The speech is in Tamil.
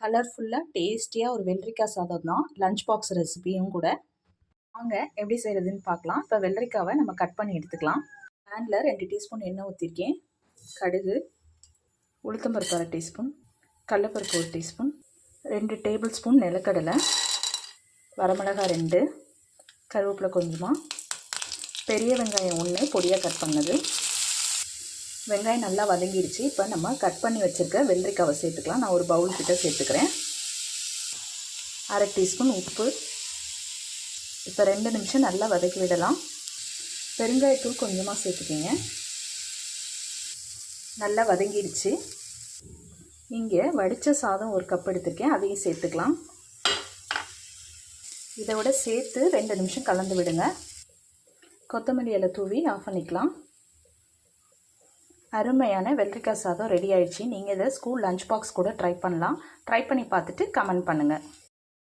கலர்ஃபுல்லாக டேஸ்டியாக ஒரு வெள்ளரிக்காய் சாதம் தான். லஞ்ச் பாக்ஸ் ரெசிபியும் கூட. வாங்க எப்படி செய்கிறதுன்னு பார்க்கலாம். இப்போ வெள்ளரிக்காவை நம்ம கட் பண்ணி எடுத்துக்கலாம். பேனில் ரெண்டு டீஸ்பூன் எண்ணெய் ஊற்றிருக்கேன் கடுகு உளுத்தம்பருப்பு அரை டீஸ்பூன் கடலப்பருப்பு ஒரு டீஸ்பூன் ரெண்டு டேபிள் ஸ்பூன் நிலக்கடலை வரமிளகாய் ரெண்டு கருவேப்பிலை கொஞ்சமாக பெரிய வெங்காயம் ஒன்று பொடியாக கட் பண்ணது. வெங்காயம் நல்லா வதங்கிடுச்சு இப்போ நம்ம கட் பண்ணி வச்சுருக்க வெள்ளரிக்காவை சேர்த்துக்கலாம். நான் ஒரு பவுல் கிட்ட சேர்த்துக்கிறேன். அரை டீஸ்பூன் உப்பு. இப்போ ரெண்டு நிமிஷம் நல்லா வதக்கி விடலாம். பெருங்காயத்தூள் கொஞ்சமாக சேர்த்துக்கிங்க. நல்லா வதங்கிடுச்சு இங்கே வடித்த சாதம் ஒரு கப் எடுத்திருக்கேன். அதையும் சேர்த்துக்கலாம். இதோட சேர்த்து ரெண்டு நிமிஷம் கலந்து விடுங்க. கொத்தமல்லி இலை தூவி ஆஃப் பண்ணிக்கலாம். அருமையான வெள்ளரிக்காய் சாதம் ரெடி ஆயிடுச்சு. நீங்கள் இதை ஸ்கூல் லஞ்ச் பாக்ஸ் கூட ட்ரை பண்ணலாம். ட்ரை பண்ணி பார்த்துட்டு கமெண்ட் பண்ணுங்கள்